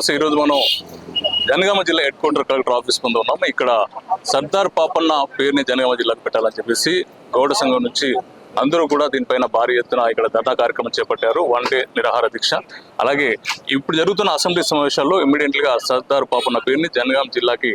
నమస్తే ఈరోజు మనం జనగామ జిల్లా హెడ్ క్వార్టర్ కలెక్టర్ ఆఫీస్ ముందు ఉన్నాము ఇక్కడ సర్దార్ పాపన్న పేరుని జనగామ జిల్లాకు పెట్టాలని చెప్పేసి గౌడ సంఘం నుంచి అందరూ కూడా దీనిపైన భారీ ఎత్తున ఇక్కడ ధర్నా కార్యక్రమం చేపట్టారు. వన్ డే నిరాహార దీక్ష. అలాగే ఇప్పుడు జరుగుతున్న అసెంబ్లీ సమావేశాల్లో ఇమ్మీడియట్గా సర్దార్ పాపన్న పేరుని జనగామ జిల్లాకి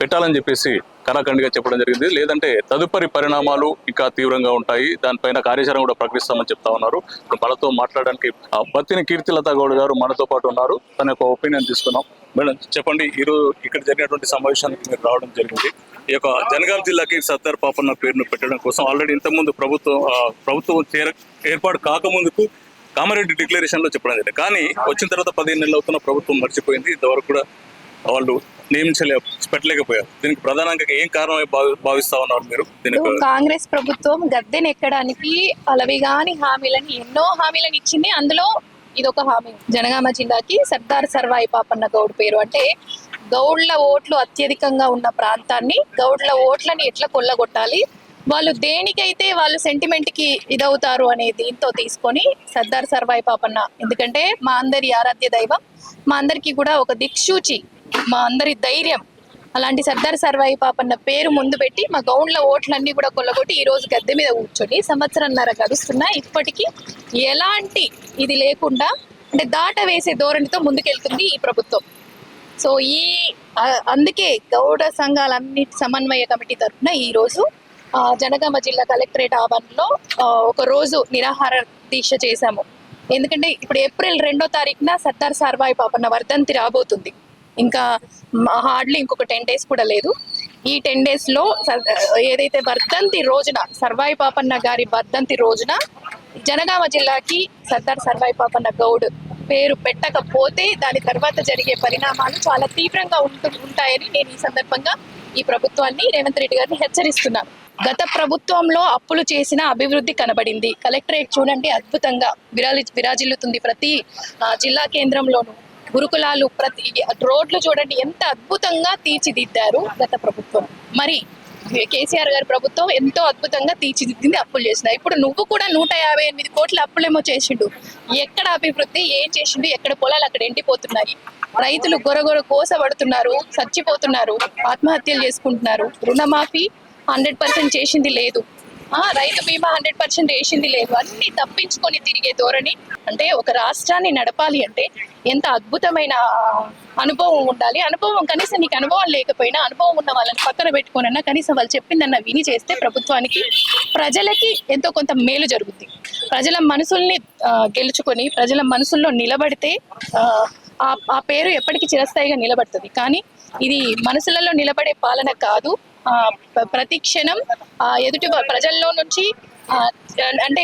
పెట్టాలని చెప్పేసి కరాఖండిగా చెప్పడం జరిగింది. లేదంటే తదుపరి పరిణామాలు ఇంకా తీవ్రంగా ఉంటాయి. దానిపైన కార్యాచరణ కూడా ప్రకటిస్తామని చెప్తా ఉన్నారు. ఇప్పుడు మనతో మాట్లాడడానికి ఆ, బత్తిని కీర్తిలత గౌడ్ గారు మనతో పాటు ఉన్నారు. తన యొక్క ఒపీనియన్ తీసుకున్నాం మేడం చెప్పండి ఈరోజు ఇక్కడ జరిగినటువంటి సమావేశానికి మీరు రావడం జరిగింది. ఈ యొక్క జనగాం జిల్లాకి సర్దార్ పాపన్న పేరును పెట్టడం కోసం ఆల్రెడీ ఇంతకుముందు ప్రభుత్వం ప్రభుత్వం చేర ఏర్పాటు కాకముందుకు కామారెడ్డి డిక్లరేషన్లో చెప్పడం జరిగింది. కానీ వచ్చిన తర్వాత పదిహేను నెలలు అవుతున్న ప్రభుత్వం మర్చిపోయింది. ఇంతవరకు కూడా వాళ్ళు నియమించలే పెట్టలేకపోయారు. దీనికి ప్రధానంగా ఏం కారణమై భావి- భావిస్తా ఉన్నారు మీరు కాంగ్రెస్ ప్రభుత్వం గద్దెనెక్కడానికి అలవిగాని హామీలని ఎన్నో హామీలను ఇచ్చింది. అందులో ఇదొక హామీ. జనగామ జిల్లాకి సర్దార్ సర్వాయి పాపన్న గౌడ్ పేరు. అంటే గౌడ్ల ఓట్లు అత్యధికంగా ఉన్న ప్రాంతాన్ని గౌడ్ల ఓట్లని ఎట్లా కొల్లగొట్టాలి? వాళ్ళు దేనికైతే వాళ్ళు సెంటిమెంట్కి ఇదవుతారు అనే దీంతో తీసుకొని సర్దార్ సర్వాయి పాపన్న. ఎందుకంటే మా అందరి ఆరాధ్య దైవం మా అందరికి కూడా ఒక దిక్సూచి మా అందరి ధైర్యం. అలాంటి సర్దార్ సర్వాయి పాపన్న పేరు ముందు పెట్టి మా గౌండ్ల ఓట్లన్నీ కూడా కొల్లగొట్టి ఈ రోజు గద్దె మీద కూర్చొని సంవత్సరంన్నర గడుస్తున్నా. ఇప్పటికీ ఎలాంటి ఇది లేకుండా అంటే దాట వేసే ధోరణితో ముందుకెళ్తుంది ఈ ప్రభుత్వం. సో ఈ అందుకే గౌడ సంఘాలన్నిటి సమన్వయ కమిటీ తరఫున ఈరోజు జనగామ జిల్లా కలెక్టరేట్ ఆవరణలో ఒక రోజు నిరాహార దీక్ష చేశాము. ఎందుకంటే ఇప్పుడు ఏప్రిల్ రెండో తారీఖున సర్దార్ సార్వాయి పాపన్న వర్ధంతి రాబోతుంది. ఇంకా హార్డ్లీ ఇంకొక టెన్ డేస్ కూడా లేదు. ఈ టెన్ డేస్లో ఏదైతే వర్ధంతి రోజున సర్వాయి పాపన్న గారి వర్ధంతి రోజున జనగామ జిల్లాకి సర్దార్ సర్వాయి పాపన్న గౌడ్ పేరు పెట్టకపోతే దాని తర్వాత జరిగే పరిణామాలు చాలా తీవ్రంగా ఉంటు ఉంటాయని నేను ఈ సందర్భంగా ఈ ప్రభుత్వాన్ని రేవంత్ రెడ్డి గారిని హెచ్చరిస్తున్నాను. గత ప్రభుత్వంలో అప్పులు చేసిన అభివృద్ధి కనబడింది. కలెక్టరేట్ చూడండి అద్భుతంగా విరాలి విరాజిల్లుతుంది ప్రతి జిల్లా కేంద్రంలోనూ. గురుకులాలు ప్రతి రోడ్లు చూడండి ఎంత అద్భుతంగా తీర్చిదిద్దారు గత ప్రభుత్వం. మరి కేసీఆర్ గారి ప్రభుత్వం ఎంతో అద్భుతంగా తీర్చిదిద్దింది అప్పులు చేసిన ఇప్పుడు నువ్వు కూడా నూట యాభై ఎనిమిది కోట్ల అప్పులేమో చేసిండు. ఎక్కడ అభివృద్ధి ఏం చేసిండు ఎక్కడ పొలాలు అక్కడ ఎండిపోతున్నాయి. రైతులు గొరగొర కోసపడుతున్నారు చచ్చిపోతున్నారు ఆత్మహత్యలు చేసుకుంటున్నారు. రుణమాఫీ హండ్రెడ్ పర్సెంట్ చేసింది లేదు. రైతు బీమా హండ్రెడ్ పర్సెంట్ వేసింది లేదు. అన్ని తప్పించుకొని తిరిగే ధోరణి అంటే ఒక రాష్ట్రాన్ని నడపాలి అంటే ఎంత అద్భుతమైన అనుభవం ఉండాలి. అనుభవం కనీసం నీకు అనుభవం లేకపోయినా అనుభవం ఉన్న వాళ్ళని పక్కన పెట్టుకోనన్నా కనీసం వాళ్ళు చెప్పిందన్న విని చేస్తే ప్రభుత్వానికి ప్రజలకి ఎంతో కొంత మేలు జరుగుద్ది. ప్రజల మనసుల్ని గెలుచుకొని ప్రజల మనసుల్లో నిలబడితే ఆ, ఆ పేరు ఎప్పటికీ చిరస్థాయిగా నిలబడుతుంది. కానీ ఇది మనసులలో నిలబడే పాలన కాదు. ప్రతి క్షణం ఎదుటి ప్రజల్లో నుంచి అంటే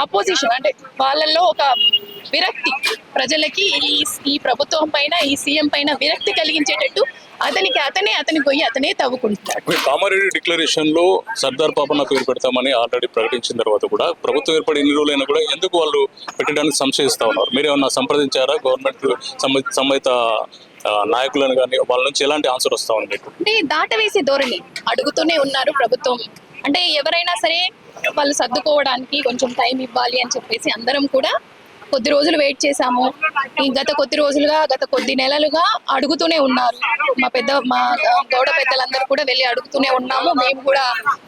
ఆపోజిషన్ అంటే వాళ్ళల్లో ఒక విరక్తి. ప్రజలకి ఈ ఈ ప్రభుత్వం పైన ఈ సీఎం పైన విరక్తి కలిగించేటట్టు అతనికి అతనే అతని పోయి అతనే తవ్వుకుంటున్నాడు. కామారెడ్డి డిక్లరేషన్లో సర్దార్ పాపన్న పేరు పెడతామని ఆల్రెడీ ప్రకటించిన తర్వాత కూడా ప్రభుత్వం ఏర్పడి ఎన్ని రోజులైనా కూడా ఎందుకు వాళ్ళు పెట్టడానికి సంశయిస్తా ఉన్నారు? మీరేమన్నా సంప్రదించారా? గవర్నమెంట్ సంబంధిత నాయకులను కానీ వాళ్ళ నుంచి ఎలాంటి ఆన్సర్ వస్తా ఉంది అంటే దాటవేసే ధోరణి అడుగుతూనే ఉన్నారు ప్రభుత్వం. అంటే ఎవరైనా సరే వాళ్ళు సర్దుకోవడానికి కొంచెం టైం ఇవ్వాలి అని చెప్పేసి అందరం కూడా కొద్ది రోజులు వెయిట్ చేశాము. ఈ గత కొద్ది రోజులుగా గత కొద్ది నెలలుగా అడుగుతూనే ఉన్నారు. మా పెద్ద మా గౌడ పెద్దలందరూ కూడా వెళ్ళి అడుగుతూనే ఉన్నాము. మేము కూడా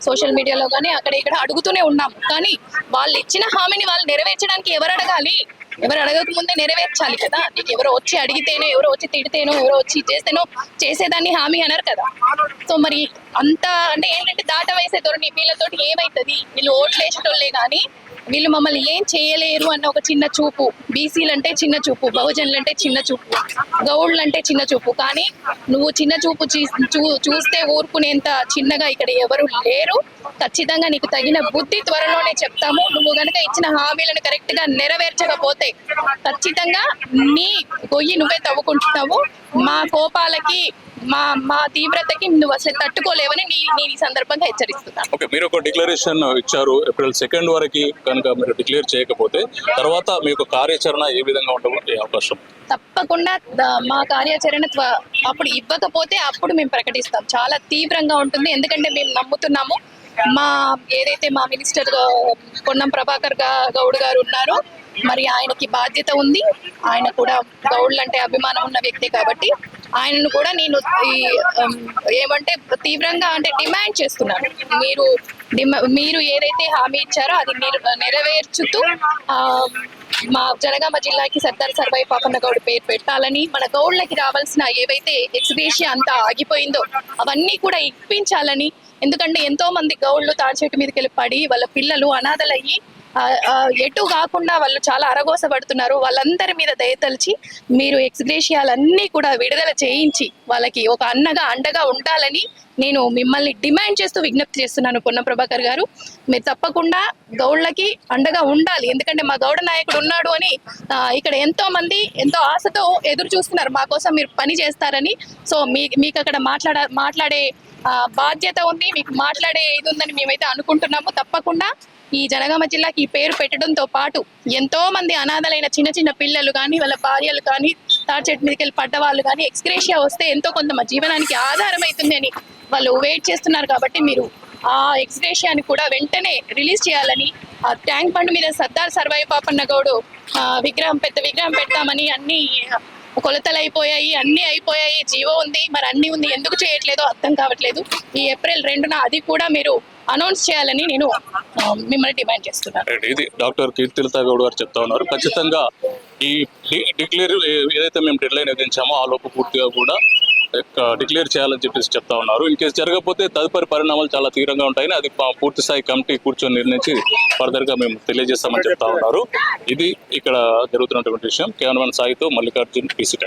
సోషల్ మీడియాలో కానీ అక్కడ ఇక్కడ అడుగుతూనే ఉన్నాము. కానీ వాళ్ళు ఇచ్చిన హామీని వాళ్ళు నెరవేర్చడానికి ఎవరు అడగాలి? ఎవరు అడగక ముందే నెరవేర్చాలి కదా? నీకు ఎవరో వచ్చి అడిగితేనో ఎవరో వచ్చి తిడితేనో ఎవరో వచ్చి చేస్తేనో చేసేదాన్ని హామీ అనరు కదా. సో మరి అంత అంటే ఏంటంటే దాట వేసే ధోరణి వీళ్ళతోటి ఏమైతుంది? వీళ్ళు ఓట్లు వేసేటోళ్ళే కానీ వీళ్ళు మమ్మల్ని ఏం చేయలేరు అన్న ఒక చిన్న చూపు బీసీలు అంటే చిన్న చూపు బహుజనులు అంటే చిన్న చూపు గౌడ్లు అంటే చిన్న చూపు. కానీ నువ్వు చిన్న చూపు చూ- చూస్తే ఊరుకునేంత చిన్నగా ఇక్కడ ఎవరు లేరు. ఖచ్చితంగా నీకు తగిన బుద్ధి త్వరలోనే చెప్తాము. నువ్వు గనుక ఇచ్చిన హామీలను కరెక్ట్గా నెరవేర్చకపోతే ఖచ్చితంగా నీ గొయ్యి నువ్వే తవ్వుకుంటున్నావు. మా కోపాలకి మా మా తీవ్రతకి నువ్వు అసలు తట్టుకోలేవని నీ నేను ఈ సందర్భంగా హెచ్చరిస్తున్నాను. ఓకే మీరు ఒక డిక్లరేషన్ ఇచ్చారు. ఏప్రిల్ సెకండ్ వరకు కనుక మీరు డిక్లేర్ చేయకపోతే తర్వాత మీకు కార్యాచరణ ఏ విధంగా ఉండబోయే అవకాశం? తప్పకుండా మా కార్యాచరణ అప్పుడు ఇవ్వకపోతే అప్పుడు మేము ప్రకటిస్తాం. చాలా తీవ్రంగా ఉంటుంది. ఎందుకంటే మేము నమ్ముతున్నాము. మా ఏదైతే మా మినిస్టర్ కొండం పొన్నం ప్రభాకర్ గౌడ్ గారు ఉన్నారో మరి ఆయనకి బాధ్యత ఉంది. ఆయన కూడా గౌడ్లు అంటే అభిమానం ఉన్న వ్యక్తి కాబట్టి ఆయనను కూడా నేను ఏమంటే తీవ్రంగా అంటే డిమాండ్ చేస్తున్నాను. మీరు మీరు ఏదైతే హామీ ఇచ్చారో అది మీరు నెరవేర్చుతూ మా జనగామ జిల్లాకి సర్దార్ సర్వాయి పాపన్న గౌడ్ పేరు పెట్టాలని మన గౌడ్లకి రావాల్సిన ఏవైతే ఎక్స్గ్రేషియా అంతా ఆగిపోయిందో అవన్నీ కూడా ఇప్పించాలని. ఎందుకంటే ఎంతో మంది గౌడ్లు తాడి చెట్టు మీదకి వెళ్ళి పడి వాళ్ళ పిల్లలు అనాథలయ్యి ఎటు కాకుండా వాళ్ళు చాలా అరగోసపడుతున్నారు. వాళ్ళందరి మీద దయతలిచి మీరు ఎక్స్గ్రేషియాలన్నీ కూడా విడుదల చేయించి వాళ్ళకి ఒక అన్నగా అండగా ఉండాలని నేను మిమ్మల్ని డిమాండ్ చేస్తూ విజ్ఞప్తి చేస్తున్నాను పొన్న ప్రభాకర్ గారు. మీరు తప్పకుండా గౌడ్లకి అండగా ఉండాలి. ఎందుకంటే మా గౌడ నాయకుడు ఉన్నాడు అని ఇక్కడ ఎంతో మంది ఎంతో ఆశతో ఎదురు చూస్తున్నారు. మా కోసం మీరు పని చేస్తారని. సో మీ మీకు అక్కడ మాట్లాడ మాట్లాడే బాధ్యత ఉంది. మీకు మాట్లాడే ఇది ఉందని మేమైతే అనుకుంటున్నాము. తప్పకుండా ఈ జనగామ జిల్లాకి ఈ పేరు పెట్టడంతో పాటు ఎంతో మంది అనాథలైన చిన్న చిన్న పిల్లలు కానీ వాళ్ళ భార్యలు కానీ తాడి చెట్టు మీదకి వెళ్ళి పడ్డ వాళ్ళు కానీ ఎక్స్గ్రేషియా వస్తే ఎంతో కొంత మా జీవనానికి ఆధారం అని వాళ్ళు వెయిట్ చేస్తున్నారు కాబట్టి మీరు ఆ ఎక్స్గ్రేషియాని కూడా వెంటనే రిలీజ్ చేయాలని ఆ ట్యాంక్ బండ్ మీద సర్దార్ సర్వాయి పాపన్న గౌడు ఆ, విగ్రహం పెద్ద విగ్రహం పెడతామని అన్ని కొలతలు అయిపోయాయి అన్ని అయిపోయాయి జీవో ఉంది మరి అన్ని ఉంది ఎందుకు చేయట్లేదో అర్థం కావట్లేదు. ఈ ఏప్రిల్ రెండున అది కూడా మీరు అనౌన్స్ చేయాలని నేను మిమ్మల్ని డిమాండ్ చేస్తున్నాను. ఇది డాక్టర్ కీర్తిలత గౌడ్ గారు చెప్తా ఉన్నారు. ఖచ్చితంగా ఈ డిక్లేర్ ఏదైతే మేము డెడ్ లైన్ విధించామో ఆ లోపు పూర్తిగా కూడా డిక్లేర్ చేయాలని చెప్పేసి చెప్తా ఉన్నారు. ఇన్ కేసు జరగకపోతే తదుపరి పరిణామాలు చాలా తీవ్రంగా ఉంటాయని అది పూర్తి స్థాయి కమిటీ కూర్చొని నిర్ణయించి ఫర్దర్గా మేము తెలియజేస్తామని చెప్తా ఉన్నారు. ఇది ఇక్కడ జరుగుతున్నటువంటి విషయం. కేవలం సాయితో మల్లికార్జున్ పీసీ